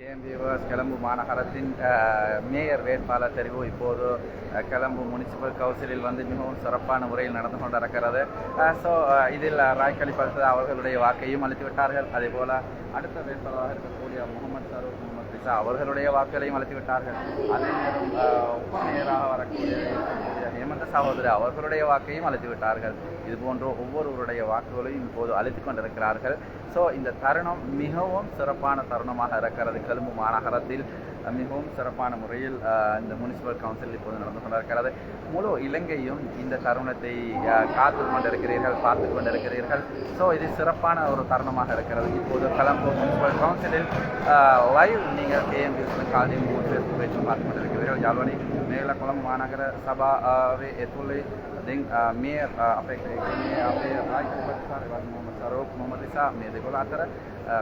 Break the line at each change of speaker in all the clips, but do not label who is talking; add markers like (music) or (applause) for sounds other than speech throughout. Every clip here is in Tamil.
கேஎம்பிஎஸ் கிளம்பு மாநகரத்தின் மேயர் வேட்பாளர் தெரிவு. இப்போது கிளம்பு முனிசிபல் கவுன்சிலில் வந்து மிகவும் சிறப்பான முறையில் நடந்து கொண்டிருக்கிறது. ஸோ இதில் ராய்கலி பல்சா அவர்களுடைய வாக்கையும் அளித்து விட்டார்கள் அதே போல் அடுத்த வேட்பாளராக இருக்கக்கூடிய முகமது சரூப் அவர்களுடைய வாக்குகளையும் அளித்து விட்டார்கள் அதே நேரம் வரக்கூடிய ஹேமந்த சகோதரி அவர்களுடைய வாக்கையும் அழைத்து விட்டார்கள் இது போன்ற ஒவ்வொருவருடைய வாக்குகளையும் இப்போது அழைத்து கொண்டிருக்கிறார்கள். ஸோ இந்த தருணம் மிகவும் சிறப்பான தருணமாக இருக்கிறது. கொழும்பு மாநகரத்தில் மிகவும் சிறப்பான முறையில் இந்த முனிசிபல் கவுன்சில் இப்போது நடந்து கொண்டிருக்கிறது. முழு இலங்கையும் இந்த தருணத்தை காத்து கொண்டிருக்கிறீர்கள் பார்த்து கொண்டிருக்கிறீர்கள். ஸோ இது சிறப்பான ஒரு தருணமாக இருக்கிறது. இப்போது கலம்போ முனிசிபல் கவுன்சிலில் லைவ் நீங்கள் கேஎம் வில்சன் காலனி மூன்று பேச்சு பார்த்து கொண்டிருக்கிறீர்கள். யாழ்வணி மேலக்குளம் மாநகர சபாவை எத்துள்ளை දැන් අ, මේ අ, අපේ මේ අපේ රාජ්‍ය ප්‍රතිසාර මොහමද් සරෝක් මොහමද් ඉසා මේ දෙකොල්ල අතර අ,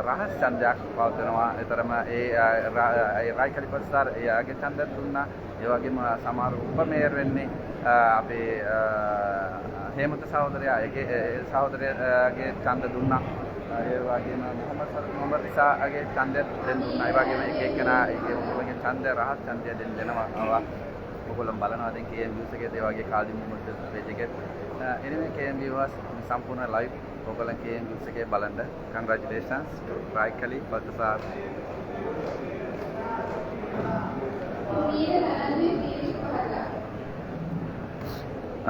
රහස් ඡන්දයක් පවතිනවා. ඒතරම ඒ අ, රා- ඒ රාජ්‍ය ප්‍රතිසාර එයාගේ ඡන්දය දුන්නා. ඒ වගේම සමහර උපමේයර් වෙන්නේ අ, අපේ අ, හේමන්ත සහෝදරයා ඒගේ ඒ සහෝදරයාගේ ඡන්ද දුන්නා. ඒ වගේම මොහමද් සර් මොහමද් ඉසාගේ ඡන්දය දෙන්න දුන්නා. ඒ වගේම එක එක්කෙනා ඒගේ ඔයගේ ඡන්දය රහස් ඡන්දය දෙන්න දෙනවා. ඔගොල්ලන් බලනවා. දැන් KMViews එකේ ඒ වගේ කාලි මූමන්ට් page එකේ anyway KMViews සම්පූර්ණ live ඔගොල්ලන් KMViews එකේ බලන්න. Congratulations. To Raikali Baltasar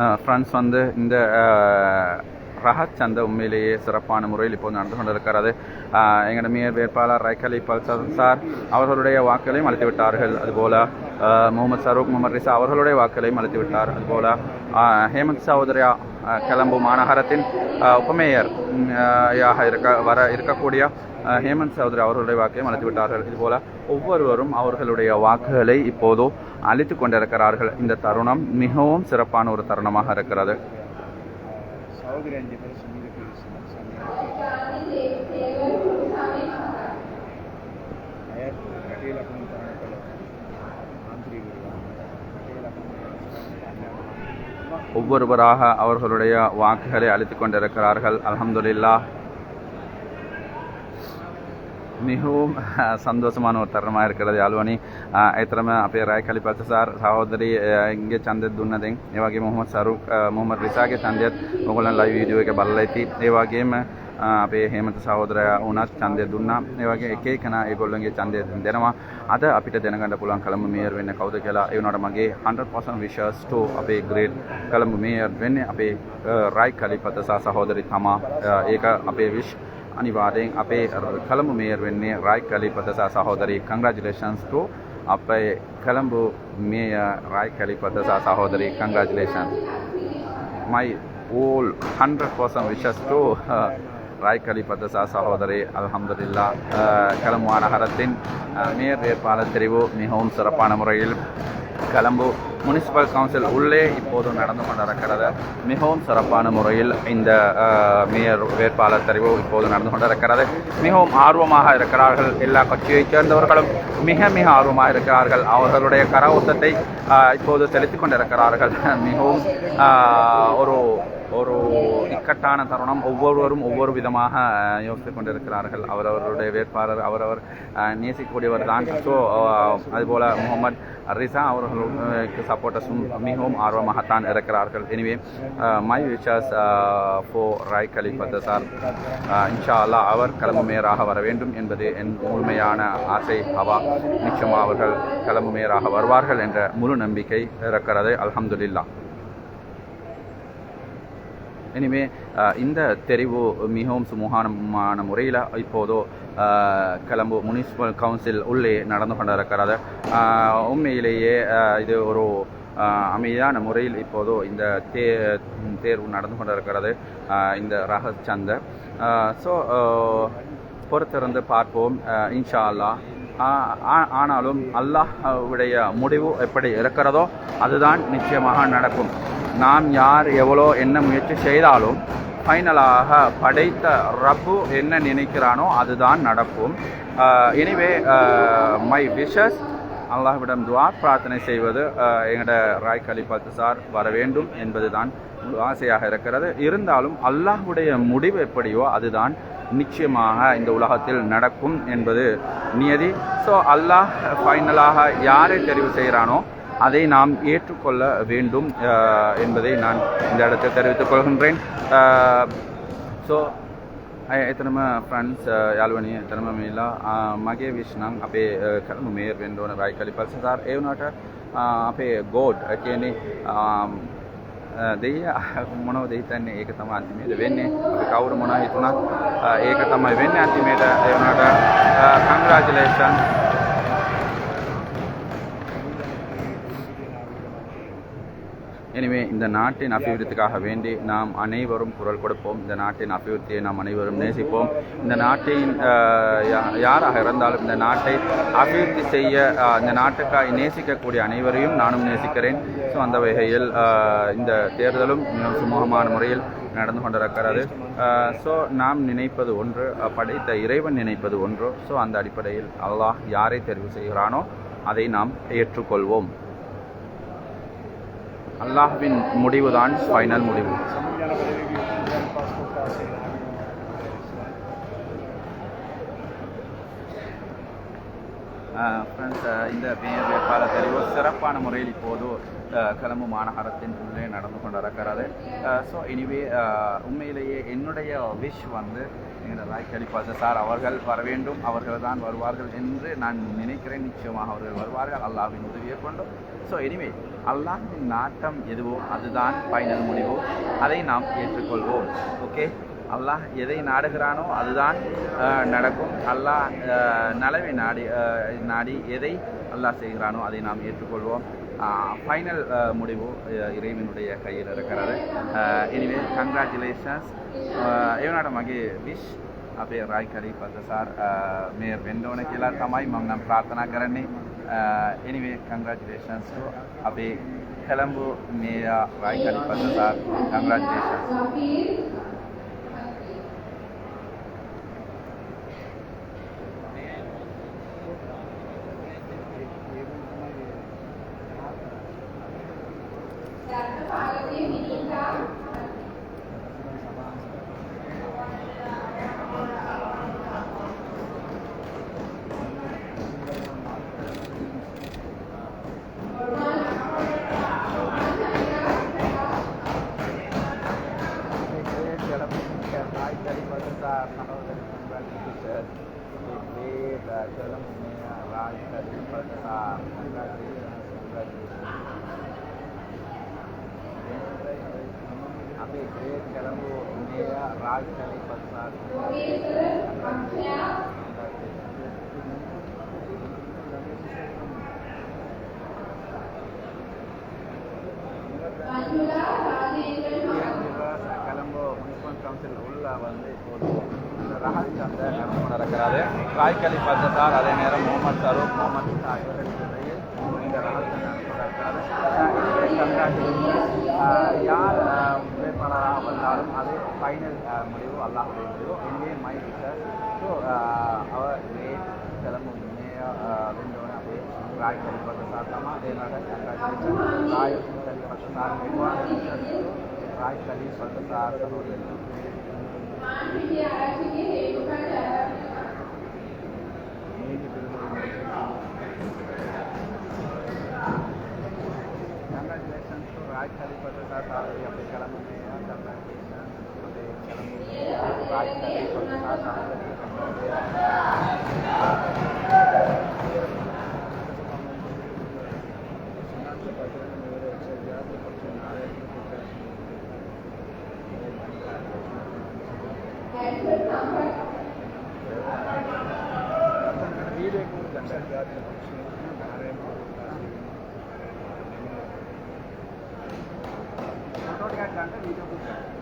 Uh, France on the in the uh, சந்தை உண்மையிலேயே சிறப்பான முறையில் இப்போ நடந்து கொண்டிருக்கிறது. எங்களோட மேயர் வேட்பாளர் ரைக்கலி பல்சர் சார் அவர்களுடைய வாக்குகளையும் அளித்து விட்டார்கள் அதுபோல் முகமது சரூக் முகமது ரிசா அவர்களுடைய வாக்குகளையும் அளித்து விட்டார் ஹேமந்த் சகோதரியா கிளம்பு மாநகரத்தின் உபமேயர் யாக இருக்க வர இருக்கக்கூடிய ஹேமந்த் சௌத்ரி அவர்களுடைய வாக்கையும் அளித்து விட்டார்கள் இதுபோல ஒவ்வொருவரும் அவர்களுடைய வாக்குகளை இப்போதோ அளித்து கொண்டிருக்கிறார்கள். இந்த தருணம் மிகவும் சிறப்பான ஒரு தருணமாக இருக்கிறது.
சகோதரி அஞ்சு பேர் சுமந்து
ஒவ்வொருவராக அவர்களுடைய வாக்குகளை அளித்து கொண்டிருக்கிறார்கள். அலமதுல்லா மிகவும் அஹ், சந்தோஷமான ஒரு தருணமாக இருக்கிறது යාළුවනි එතරම අපේ රෑ කලි පතසාර් සහෝදරී ඉගේ චන්දෙත් දුන්න දෙන් ඒ වගේම මොහමද් සරුක් මොහමද් රිසාගේ ඡන්දයත් ඔයගොල්ලන් ලයිව් වීඩියෝ එක බලලා ඇති ඒ වගේම අ, අපේ හේමන්ත සහෝදරයා වුණත් ඡන්දය දුන්නා ඒ වගේ එක එකනා ඒගොල්ලන්ගේ ඡන්දය දෙනවා අද අපිට දැනගන්න පුළුවන් කලඹ මේයර් වෙන්න කවුද කියලා ඒ වුණාට මගේ 100% wishes to අපේ ග්‍රේට් කලඹ මේයර් වෙන්නේ අපේ රයි කලිපතසා සහෝදරි තමා අ, ඒක අපේ විශ් අනිවාර්යෙන් අපේ කළඹ මේයර් වෙන්නේ රයි කලිපතසා සහෝදරී කංග්‍රැචුලේෂන්ස් ටු අපේ කළඹු මේයර් රයි කලිපතසා සහෝදරී කංග්‍රැචුලේෂන්ස් my all 100% wishes to uh, Rai கலிபத்தசா சகோதரி அல்ஹம்துலில்லா கலமுவான ஹரத்தின் மேயர் வேட்பாளர் தெரிவு மிகவும் சிறப்பான முறையில் கலம்பு முனிசிபல் கவுன்சில் உள்ளே இப்போது நடந்து கொண்டிருக்கிறது. மிகவும் சிறப்பான முறையில் இந்த மேயர் வேட்பாளர் தெரிவு இப்போது நடந்து கொண்டிருக்கிறது. மிகவும் ஆர்வமாக இருக்கிறார்கள் எல்லா கட்சியைச் சேர்ந்தவர்களும். மிக மிக ஆர்வமாக இருக்கிறார்கள். அவர்களுடைய கரகோசத்தை இப்போது செலுத்திக் கொண்டிருக்கிறார்கள். (laughs) மிகவும் ஒரு ஒரு இக்கட்டான தருணம். ஒவ்வொருவரும் ஒவ்வொரு விதமாக யோசித்து யோசித்துக் கொண்டிருக்கிறார்கள். அவரவருடைய வேட்பாளர் அவரவர் நேசிக்கக்கூடியவர் தான். ஸோ அதுபோல் முகமது ரிசா அவர்களுக்கு சப்போர்ட்டர்ஸும் மிகவும் ஆர்வமாகத்தான் இருக்கிறார்கள் எனவே மை விஷஸ் ஃபோ ராய் கலிபத் சார் இன்ஷா அல்லா அவர் கிளம்பு மேயராக வர வேண்டும் என்பது என் முழுமையான ஆசை ஹவா நிச்சயமாக அவர்கள் கிளம்பு மேயராக வருவார்கள் என்ற முழு நம்பிக்கை இருக்கிறது அலமதுல்லா எனவே uh, இந்த தெரிவு மிகவும் சுமூகமான முறையில் இப்போதோ கிளம்பு. முனிசிபல் கவுன்சில் உள்ளே நடந்து கொண்டிருக்கிறது. இருக்கிறது உண்மையிலேயே இது ஒரு அமைதியான முறையில் இப்போது இந்த தே தேர்வு நடந்து கொண்டிருக்கிறது. இந்த ரக சந்தை. ஸோ பொறுத்திருந்து பார்ப்போம். இன்ஷா அல்லாஹ் ஆனாலும் அல்லாஹ்வுடைய முடிவு எப்படி இருக்கிறதோ அதுதான் நிச்சயமாக நடக்கும். நாம் யார் எவ்வளோ என்ன முயற்சி செய்தாலும் ஃபைனலாக படைத்த ரப்பு என்ன நினைக்கிறானோ அதுதான் நடக்கும். எனிவே மை விஷஸ் அல்லாஹ்விடம் துவா பிரார்த்தனை செய்வது எங்களோட ராய் கலிபாத்து சார் வர வேண்டும் என்பதுதான் ஆசையாக இருக்கிறது. இருந்தாலும் அல்லாஹ்வுடைய முடிவு எப்படியோ அதுதான் நிச்சயமாக இந்த உலகத்தில் நடக்கும் என்பது நியதி. ஸோ அல்லாஹ் ஃபைனலாக யாரை தெரிவு செய்கிறானோ அதை நாம் ஏற்றுக்கொள்ள வேண்டும் அஹ், என்பதை நான் இந்த இடத்தில் தெரிவித்துக் கொள்கின்றேன் ஸோ එතනම ෆ්‍රන්ස් යාළුවනිය එතනම මේලා මගේ විශ්නම් අපේ කරනු මේර් වෙන්න ඕන රයි කලිපල් සසාර් ඒ වුණාට අපේ ගෝඩ් කියන්නේ දෙය මොනව දෙහිතන්නේ ඒක තමයි අන්තිමේට වෙන්නේ අපි කවුරු මොනවා හිතුණත් අ, ඒක තමයි වෙන්නේ අන්තිමේට ඒ වුණාට எனவே இந்த நாட்டின் அபிவிருத்திக்காக வேண்டி நாம் அனைவரும் குரல் கொடுப்போம். இந்த நாட்டின் அபிவிருத்தியை நாம் அனைவரும் நேசிப்போம். இந்த நாட்டின் யா- யாராக இருந்தாலும் இந்த நாட்டை அபிவிருத்தி செய்ய இந்த நாட்டுக்காய் நேசிக்கக்கூடிய அனைவரையும் நானும் நேசிக்கிறேன். ஸோ அந்த வகையில் இந்த தேர்தலும் மிகவும் சுமூகமான முறையில் நடந்து கொண்டிருக்கிறது. ஸோ நாம் நினைப்பது ஒன்று படைத்த இறைவன் நினைப்பது ஒன்று. ஸோ அந்த அடிப்படையில் அல்லாஹ் யாரை தெரிவு செய்கிறானோ அதை நாம் ஏற்றுக்கொள்வோம். அல்லாஹ்வின் முடிவு.
தான் ஃபைனல் முடிவு
ஃப்ரெண்ட்ஸ் இந்த வியாபார தெரிவு சிறப்பான முறையில் இப்போது கிளம்பு மாநகரத்தின் உள்ளே நடந்து கொண்டிருக்கிறது. ஸோ எனிவே உண்மையிலேயே என்னுடைய விஷ் வந்து எங்களை ராய் கலிப்பாச சார் அவர்கள் வர வேண்டும் அவர்கள் தான் வருவார்கள் என்று நான் நினைக்கிறேன். நிச்சயமாக அவர்கள் வருவார்கள் அல்லாவின் உதவியை கொண்டு ஸோ எனிவே அல்லாஹ்வின் நாட்டம் எதுவோ அதுதான் ஃபைனல் முடிவு அதை நாம் ஏற்றுக்கொள்வோம் ஓகே அல்லாஹ் எதை நாடுகிறானோ அதுதான் அஹ், நடக்கும் அல்லாஹ் அஹ், நலவை நாடி அஹ், நாடி எதை அல்லாஹ் செய்கிறானோ அதை நாம் ஏற்றுக்கொள்வோம் ஃபைனல் முடிவு அஹ், இறைவனுடைய கையில் இருக்கிறது எனிவே கங்க்ராச்சுலேஷன்ஸ் ඒවනට මගේ විශ් අපේ රයි කරී පසසාර් මේ වෙන්ඩෝන කියලා තමයි මම නම් ප්‍රාර්ථනා කරන්නේ anyway, congratulations to Abhay Kalambu Mira Rai Kalipasasar. Congratulations. சகோதர நண்பர்களுக்கு சேர்த்து வேதம் வாழ்க்கை பட்டா अभी ग्रेट कलम वो मेरा राज चले पत्ता நடந்து கொண்டிருக்கிறது ராய்கலி பத்தசார் அதே நேரம் முகமது சரூப் முகமது யார் வேட்பாளராக வந்தாலும் அது ஃபைனல் முடிவு அல்லாஹுடைய முடிவு. எங்கே மை விஷர் ஸோ அவர் கிளம்பும் வென்றவன் அப்படியே ராய் கலி பத்தசார் அதே Rai Rai Congratulations to Raj Kalipata Sarvi of the Kalamaya. Congratulations to the Kalamaya. Raj Kalipata Sarvi. Thank you.
అంటే నీతో కూర్చోండి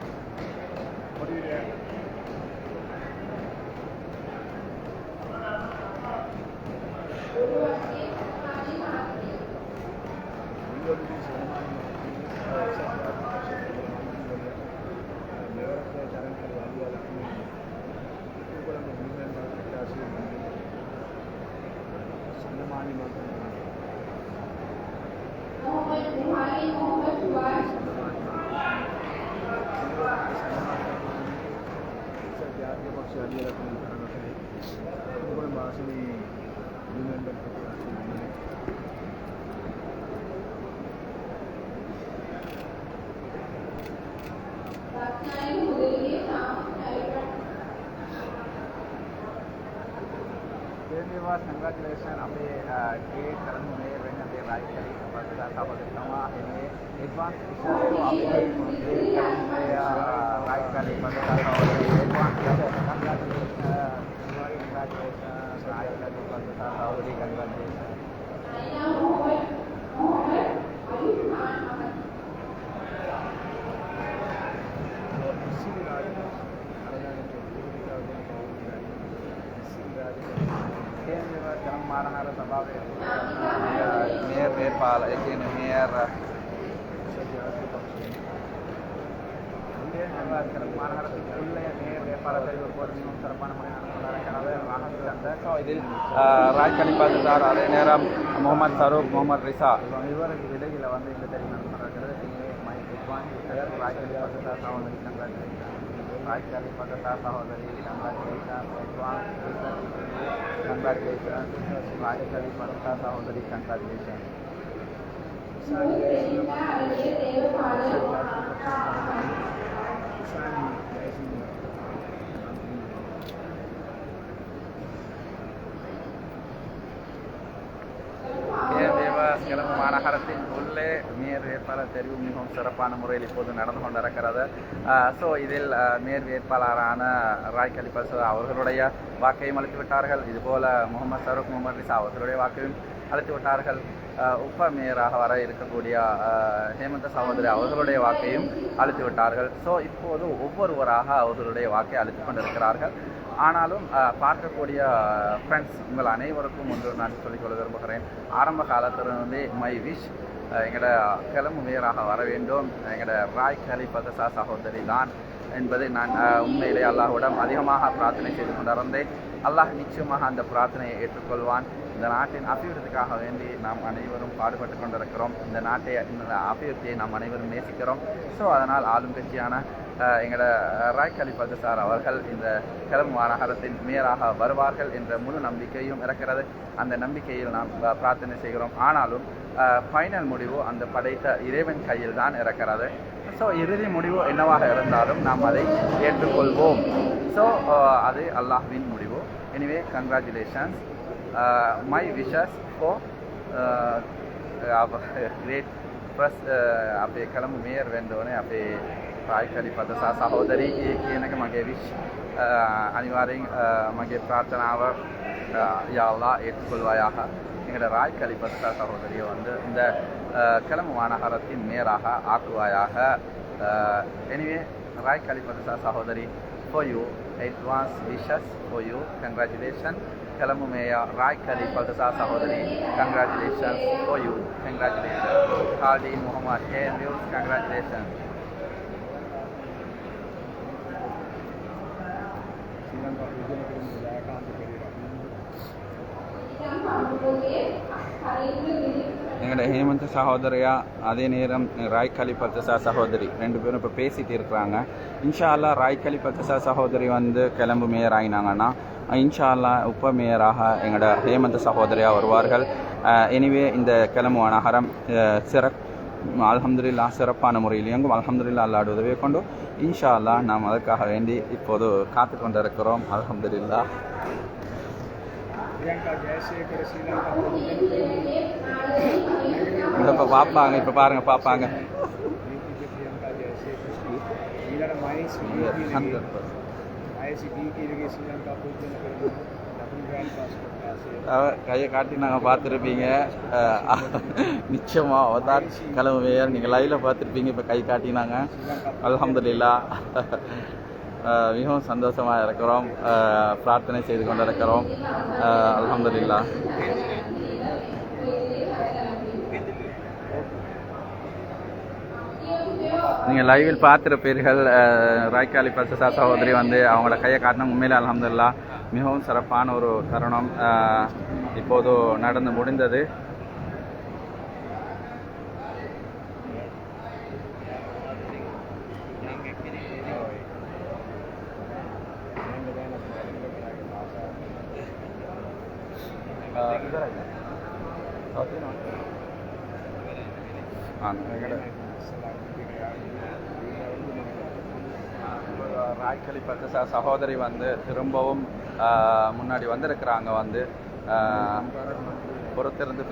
राज्य पक्ष अलग
भाषण वा अपने के तरह मेयर रहने राज्य kita
dapat nama
ini Ikhwan itu apa yang diberikan Saya raikan daripada Maranar Sababe, near Nepal, again near. Raj கனி பாதுதார் அதே நேரம் முகமது சரூப் முகமது ரிசா இவருக்கு இடையில வந்து இந்த தெரியும் நடக்கிறது ராஜ் கனி பாதுதார் தான் வந்து வாய்க்காலை பக்கத்தா சகோதரி கண்டாக்கேசன் கண்டாக்கேசன் வாய்க்காலை பக்கத்தா சகோதரி கண்டாக்கேசன் Sekarang marah haratin boleh நேர் வேட்பாளர் தெரிவு மிகவும் சிறப்பான முறையில் இப்போது நடந்து கொண்டிருக்கிறது. ஸோ இதில் நேர் வேட்பாளரான ராய் கலிபஸ் அவர்களுடைய வாக்கையும் அளித்து விட்டார்கள் இதுபோல முகமது சரூக் முகமது ரிசா அவர்களுடைய வாக்கையும் அழைத்து விட்டார்கள் உப்ப மேயராக வர இருக்கக்கூடிய ஹேமந்த சகோதரி அவர்களுடைய வாக்கையும் அழித்து விட்டார்கள் ஸோ இப்போது ஒவ்வொருவராக அவர்களுடைய வாக்கை அளித்து கொண்டிருக்கிறார்கள். ஆனாலும் பார்க்கக்கூடிய ஃப்ரெண்ட்ஸ் உங்கள் அனைவருக்கும் ஒன்று நான் சொல்லிக்கொள்ள விரும்புகிறேன். ஆரம்ப காலத்திலிருந்தே மை விஷ் எங்களோட கிளம்பு மேயராக வர வேண்டும். எங்களோட ராய் கலிபதசா சகோதரி தான் என்பதை நான் உண்மையிலே அல்லாஹ்விடம் அதிகமாக பிரார்த்தனை செய்து கொண்டிருந்தேன். அல்லாஹ் நிச்சயமாக அந்த பிரார்த்தனையை ஏற்றுக்கொள்வான். இந்த நாட்டின் அபிவிருத்திக்காக வேண்டி நாம் அனைவரும் பாடுபட்டு கொண்டிருக்கிறோம். இந்த நாட்டை இந்த அபிவிருத்தியை நாம் அனைவரும் நேசிக்கிறோம். ஸோ அதனால் ஆளும் கட்சியான எங்களோட ராய் கலிபது சார் அவர்கள் இந்த கிழம் மாநகரத்தின் மேயராக வருவார்கள் என்ற முழு நம்பிக்கையும் இருக்கிறது அந்த நம்பிக்கையில் நாம் பிரார்த்தனை செய்கிறோம். ஆனாலும் ஃபைனல் முடிவு அந்த படைத்த இறைவன் கையில் தான் இருக்கிறது ஸோ இறுதி முடிவு என்னவாக இருந்தாலும் நாம் அதை ஏற்றுக்கொள்வோம். ஸோ அது அல்லாஹ்வின் முடிவு. Anyway congratulations my wishes for great plus அப்படியே கிளம்பு மேயர் வேண்டோன்னே அப்படியே ඕනේ අපේ ප්‍රායිකලි පදසා සහෝදරී ඒ කියන එක මගේ විශ් අනිවාර්යෙන් uh, මගේ ප්‍රාර්ථනාව யாழ்லா ஏற்றுக்கொள்வாயாக எங்களோட ராய் கலிபதா சகோதரியை வந்து இந்த uh, கிளம்பு மாநகரத்தின் மேயராக ஆக்குவாயாக எனிவே ராய் கலிபதா சகோதரி for you advance wishes for you congratulations Kalamu Mayor Rai Khalid Baltasar Sahodari congratulations for you congratulations Khaldi Muhammad KN News congratulations எங்களோட ஹேமந்த் சகோதரியா அதே நேரம் ராய் கலிபல்தசா சகோதரி. ரெண்டு பேரும் இப்போ பேசிட்டு இருக்கிறாங்க. இன்ஷா அல்லா ராய் கலிபல்தசா சகோதரி வந்து கிளம்பு மேயர் ஆகினாங்கன்னா இன்ஷா அல்லா உப்ப மேயராக எங்களோட ஹேமந்த் சகோதரியா வருவார்கள். எனிவே இந்த கிளம்பு நகரம் சிறப்பு அலமதுல்லா சிறப்பான முறையில் இயங்கும் அலமதுல்லா அல்லாடு உதவியை கொண்டு இன்ஷா அல்லா நாம் அதற்காக வேண்டி இப்போது காத்து கொண்டிருக்கிறோம் அலமதுல்லா இப்போ பார்ப்பாங்க இப்போ பாருங்க பார்ப்பாங்க
ஐசி டி की
श्रीलंका கையை காட்டி நாங்கள் பார்த்துருப்பீங்க. நிச்சயமாக அவதார் கிளம்புவேர் நீங்கள் லைவில் பார்த்துருப்பீங்க இப்போ கை காட்டினாங்க. அலமதுல்லா மிகவும் சந்தோஷமாக இருக்கிறோம். பிரார்த்தனை செய்து கொண்டிருக்கிறோம். அலமதுல்லா நீங்கள் லைவில் பார்த்துருப்பீர்கள் ராய்காலி பல்சசா சகோதரி வந்து அவங்கள கையை காட்டினா உண்மையிலே அலமதுல்லா மிகவும் சிறப்பான ஒரு தருணம் இப்போது நடந்து முடிந்தது. ராய்கலி பத்து சகோதரி வந்து திரும்பவும் முன்னாடி வந்திருக்கிறாங்க வந்து பொறுத்திருந்து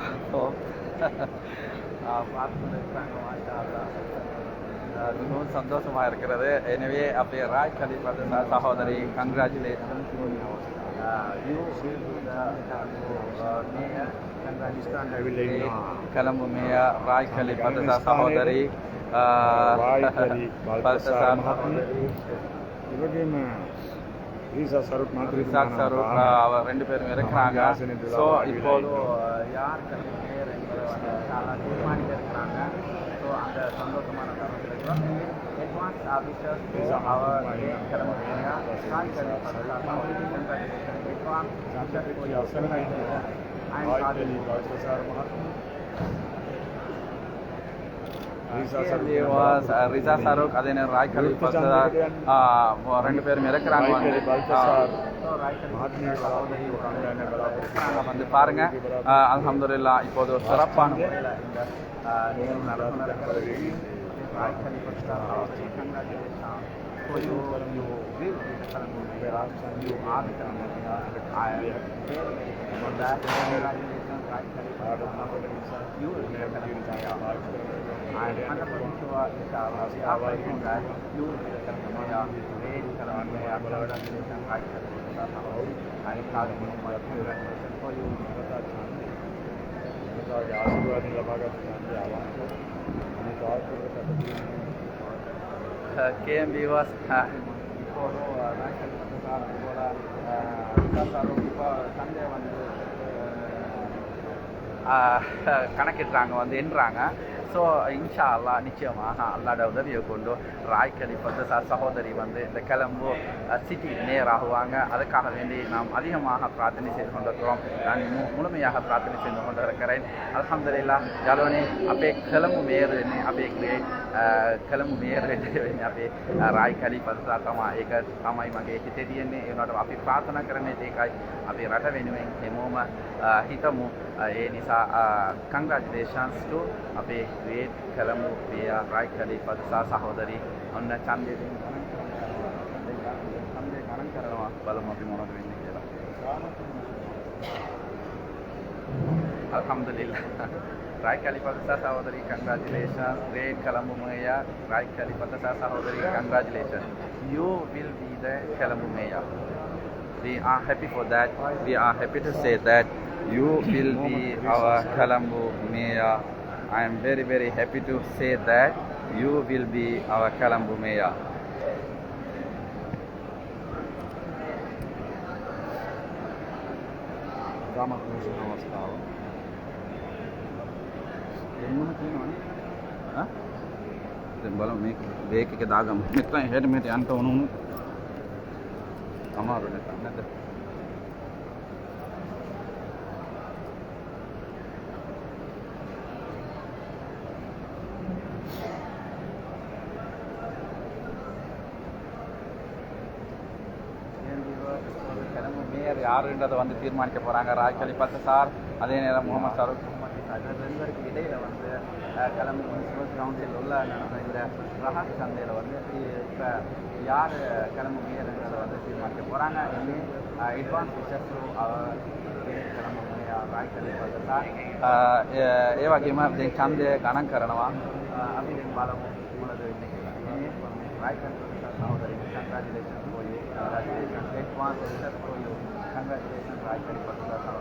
அல்லாஹ். ஆ, மிகவும் சந்தோஷமா இருக்கிறது. எனவே அப்படியே ராய் ச- சகோதரி கங்க்ராச்சுலேஷன் கிளம்பு மேயா ராய் கலிபத் ச சகோதரி. ஆ,
ராய் கலி
பத்து ச
மகாத்மா இவகையும் ரீசா சருப் மாதிரி
ரிசாக் சரூப் அவர் ரெண்டு பேரும் இருக்கிறாங்க ஸோ இப்போது யார் நல்லா தீர்மானிக்க இருக்கிறாங்க. ஸோ அந்த சந்தோஷமான அட்வான்ஸ் ஆஃபீஸர்ஸ் அவர் கிளம்பு மேயா ராய் கலிபத் ச சகோதரி கங்க்ராச்சுலேஷன் ரிசா சரூக் அதே நேரம் ராய் கலிபா ரெண்டு பேரும் இருக்கிறாங்க வந்து. வந்து பாருங்க. அல்ஹம்துலில்லா இப்போது ஒரு சிறப்பான முறையில் Hakim biwas ah. கணக்கிடுறாங்க வந்து எண்ணுறாங்க ஸோ இன்ஷா அல்லா நிச்சயமாக அல்லாட உதவியை கொண்டு ராய் கலிஃபத்து சார் சகோதரி வந்து இந்த கிளம்பு சிட்டி நேராகுவாங்க. அதுக்காக வேண்டி நாம் அதிகமாக பிரார்த்தனை செய்து கொண்டிருக்கிறோம். நான் முழுமையாக பிரார்த்தனை செய்து கொண்டிருக்கிறேன். அலமதுல்லா ஜலோனே அப்படியே கிளம்பு மேருன்னு அப்படியே கிரியேட் කළමු මේරෙන්නේ අපේ රායි කලි පදසා තමා ඒක තමයි මගේ හිතේ තියෙන්නේ. ඒ වුණාට අපි ප්‍රාර්ථනා කරන්නේ ඒකයි අපේ රට වෙනුවෙන් හැමෝම හිතමු. ඒ නිසා කංග්‍රැචුලේෂන්ස් ටු අපේ ග්‍රේට් කළමු පියා රායි කලි පදසා සහෝදරි ඔන්න ඡන්දයෙන් ඡන්දේ ගණන් කරනවා බලමු අපි මොනවද වෙන්නේ කියලා. Alhamdulillah. Rai Kalipatasa Sahodari, congratulations. Great Kalambumaya, Rai Kalipatasa Sahodari, congratulations. You will be the Kalambumaya. We are happy for that. We are happy to say that you will be our Kalambu Mayor. I am very, very happy to say that you will be our Kalambu Mayor. බලමු මේක බේක් එක දාගමු මෙතන හෙට මෙට යන්න ඕන උණු අමාරු නැත්නම් නැද්ද கிளம்பு மேயர் யாருன்றதை வந்து தீர்மானிக்க போறாங்க ராஜ் கலிபத் சார் அதே நேரம் முகமது சரூக் முகமது சார் ரெண்டு பேருக்கு இடையில வந்து அஹ், கிளம்பு முனிசிபல் கவுன்சில் உள்ள நடந்த இந்த ரஹாஸ் சந்தையில் வந்து இப்போ யார் கிளம்பு மேயர்ன்றதை வந்து தீர்மானிக்க போறாங்க இனி அட்வான்ஸ் விஷஸ் கிளம்பு மேயர் ராஜ் කලිපත ඒ වගේම දැන් ඡන්දය ගණන් කරනවා අපි දැන් බලමු මොනද වෙන්නේ කියලා. මේ රයිකන් සහෝදරි congratulations for you. Congratulations advance success for you. Congratulations රයිකන් පත්ලා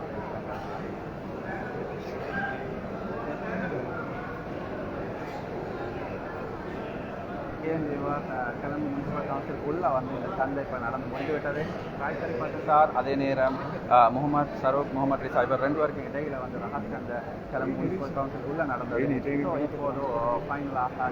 கிளம்பு முனிசிபல் கவுன்சில் உள்ள வந்து இந்த சந்தை இப்போ நடந்து முடிந்துவிட்டது. காய்கறி பத்து சார் அதே நேரம் முகமது சரூக் முகமது ரிசா இவர் ரெண்டு பேருக்கு இடையில வந்து அந்த கிளம்பு முனிசிபல் கவுன்சில் உள்ள நடந்தது. இப்போது ஃபைனலாக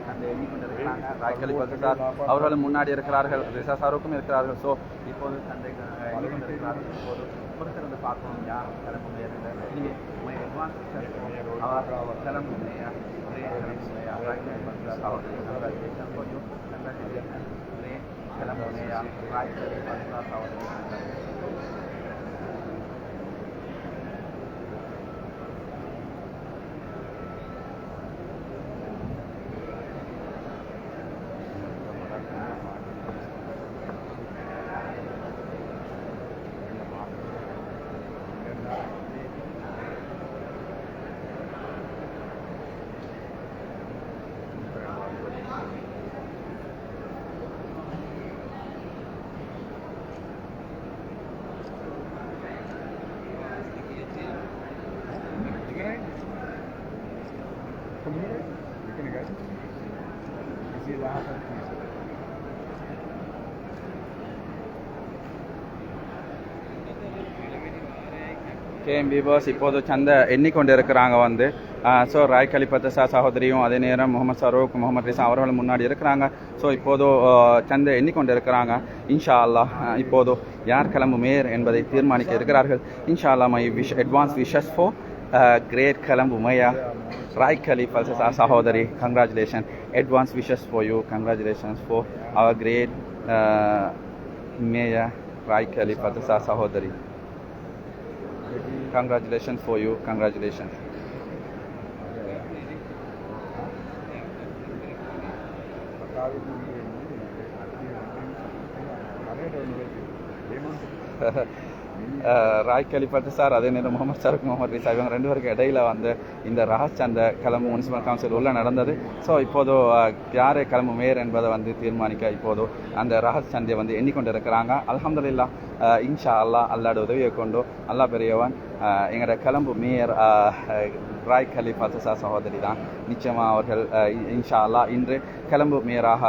ராய்கலி பத்து சார் அவர்களும் முன்னாடி இருக்கிறார்கள். ரிசா சாருக்கும் இருக்கிறார்கள். ஸோ இப்போது சந்தை எண்ணிக்கொண்டிருக்கிறார்கள் இப்போது பொறுத்திருந்து பார்ப்போம் யார் கிளம்பு a trabajar a moneda de arranque para
favorecer el apoyo a la de la moneda
arranque para favorecer el apoyo KM viewers இப்போது சந்தை எண்ணிக்கொண்டு இருக்கிறாங்க வந்து ஸோ ராய் கலிபத்தசா சகோதரியும் அதே நேரம் முகமது சரோக் முகமது ரிசா அவர்களும் முன்னாடி இருக்கிறாங்க. ஸோ இப்போது சந்தை எண்ணிக்கொண்டு இருக்கிறாங்க இன்ஷா அல்லாஹ் இப்போது யார் கிளம்புமேர் என்பதை தீர்மானிக்க இருக்கிறார்கள். இன்ஷா அல்லாஹ் my wish advance wishes great Kalam Bumaya. Rai Khalifa, Sahodari, congratulations. Advance wishes for you. Congratulations for our great uh, Mayor Rai Khalifa, Sahodari. Congratulations for you. Congratulations. (laughs) Rai கலிப்பட்டு சார் அதே நேரம் முகமது சரக் முகமது ரிசா இவங்க ரெண்டு பேருக்கு இடையில வந்து இந்த ரஹஸ் சந்தை கிளம்பு முனிசிபல் கவுன்சில் உள்ள நடந்தது. ஸோ இப்போது யாரே யாரை கிளம்பு மேயர் என்பதை வந்து தீர்மானிக்க இப்போது அந்த ரஹஸ் சந்தையை வந்து எண்ணிக்கொண்டு இருக்கிறாங்க இன்ஷா அல்லாஹ் அல்லாட உதவியை கொண்டு அல்லாஹ் பெரியவன் எங்களோட கிளம்பு மேயர் ராய் கலிஃபா துசா சகோதரி தான். நிச்சயமாக அவர்கள் இன்ஷா அல்லாஹ் இன்று கிளம்பு மேயராக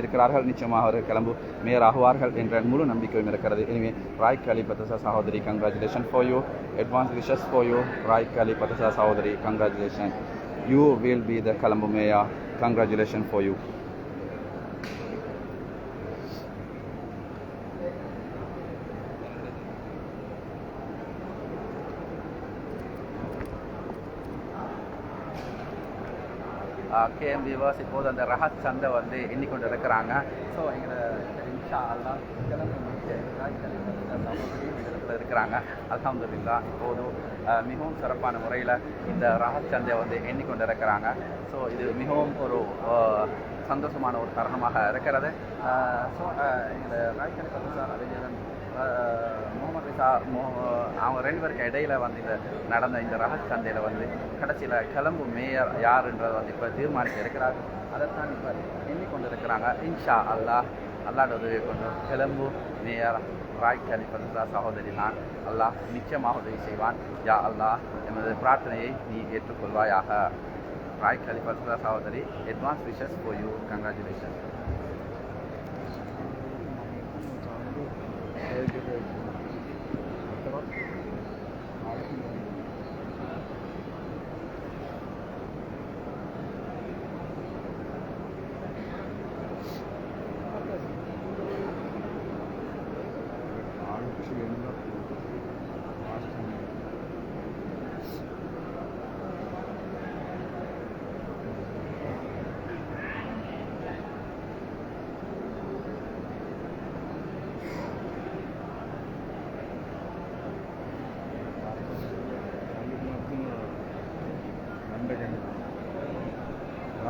இருக்கிறார்கள். நிச்சயமாக அவர்கள் கிளம்பு மேயர் ஆகுவார்கள் என்ற முழு நம்பிக்கையும் இருக்கிறது. எனவே ராய் கலிஃபா துசா சகோதரி congratulation for you advance wishes for you Vrai Cally துசா சகோதரி congratulation you will be the Colombo mayor. Congratulation for you KM viewers இப்போது அந்த ரஹத் சந்தை வந்து எண்ணிக்கொண்டு இருக்கிறாங்க ஸோ எங்களை இன்ஷா அல்லா கிளம்பு இருக்கிறாங்க. அல்ஹம்துலில்லா இப்போது மிகவும் சிறப்பான முறையில் இந்த ரஹத் சந்தை வந்து எண்ணிக்கொண்டு இருக்கிறாங்க ஸோ இது மிகவும் ஒரு சந்தோஷமான ஒரு தருணமாக இருக்கிறது. ஸோ எங்களை ராய்க்கலை பற்றி சார் அதே நேரம் முகமது ரிசா மு- அவங்க ரெண்டு பேருக்கு இடையில வந்து இந்த நடந்த இந்த ரகத் சந்தையில் வந்து கடைசியில் கிளம்பு மேயர் யாருன்றதை வந்து இப்போ தீர்மானிக்க இருக்கிறார். அதைத்தான் இப்போ எண்ணிக்கொண்டு இருக்கிறாங்க இன்ஷா அல்லாஹ் அல்லாட உதவியை கொண்டு கிளம்பு மேயர் ராய் கலிபந்தா சகோதரி நான் அல்லாஹ் நிச்சயமாக உதவி செய்வான். யா அல்லாஹ் எமது பிரார்த்தனையை நீ ஏற்றுக்கொள்வாயாக. ராய் கலிபந்தா சகோதரி advance wishes Have a good day.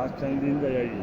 congratulations ರಾಜಸ್ಥಾನದಿಂದ ಹೇಳಿ